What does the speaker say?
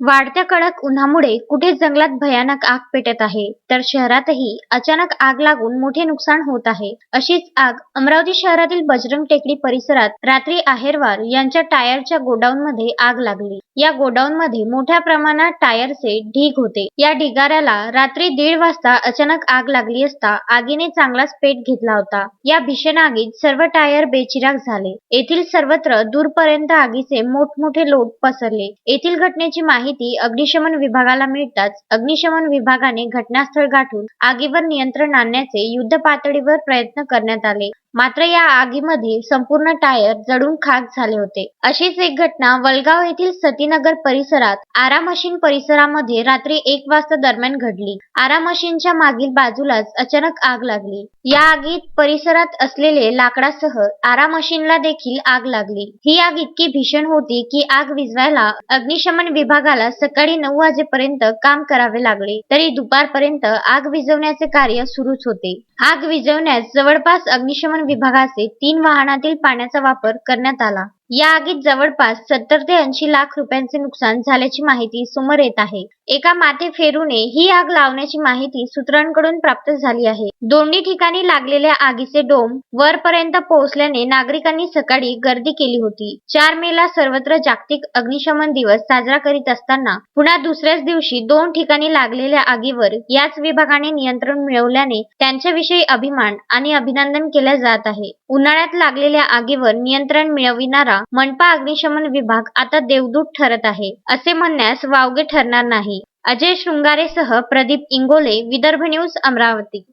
वाढत्या कडक उन्हामुळे कुठे जंगलात भयानक आग पेटत आहे. तर शहरातही अचानक आग लागून मोठे नुकसान होत आहे. अशीच आग अमरावती शहरातील बजरंग टेकडी परिसरात रात्री आहेरवार यांच्या टायरच्या गोडाऊन मध्ये आग लागली. या गोडाऊन मध्ये मोठ्या प्रमाणात टायरचे ढीग होते. या ढिगाऱ्याला रात्री दीड वाजता अचानक आग लागली असता आगीने चांगलाच पेट घेतला होता. या भीषण आगीत सर्व टायर बेचिराग झाले. येथील सर्वत्र दूरपर्यंत आगीचे मोठमोठे लोट पसरले. येथील घटनेची माहिती अग्निशमन विभागाला मिळताच अग्निशमन विभागाने घटनास्थळ गाठून आगीवर नियंत्रण आणण्याचे युद्ध पातळीवर प्रयत्न करण्यात आले. मात्र या आगीमध्ये संपूर्ण टायर जळून खाक झाले होते. अशीच एक घटना वलगाव येथील सतीनगर परिसरात आरा मशीन परिसरामध्ये रात्री एक वाजता दरम्यान घडली. आरा मशीनच्या मागील बाजूलाच अचानक आग लागली. या आगीत परिसरात असलेले लाकडासह आरा मशीनला देखील आग लागली. ही आग इतकी भीषण होती की आग विजवायला अग्निशमन विभागाला सकाळी नऊ वाजेपर्यंत काम करावे लागले. तरी दुपारपर्यंत आग विझवण्याचे कार्य सुरूच होते. आग विझवण्यास जवळपास अग्निशमन विभागाचे तीन वाहनातील पाण्याचा वापर करण्यात आला. या आगीत जवळपास सत्तर ते ऐंशी लाख रुपयांचे नुकसान झाल्याची माहिती समोर येत आहे. एका माथे फेरूने ही आग लावण्याची माहिती सूत्रांकडून प्राप्त झाली आहे. दोन्ही ठिकाणी लागलेल्या आगीचे डोम वरपर्यंत पोहोचल्याने नागरिकांनी सकाळी गर्दी केली होती. चार मेला सर्वत्र जागतिक अग्निशमन दिवस साजरा करीत असताना पुन्हा दुसऱ्याच दिवशी दोन ठिकाणी लागलेल्या आगीवर याच विभागाने नियंत्रण मिळवल्याने त्यांच्याविषयी अभिमान आणि अभिनंदन केल्या जात आहे. उन्हाळ्यात लागलेल्या आगीवर नियंत्रण मिळविणारा मनपा अग्निशमन विभाग आता देवदूत ठरत आहे असे म्हणण्यास वावगे ठरणार नाही. अजय शृंगारेसह प्रदीप इंगोले विदर्भ न्यूज अमरावती.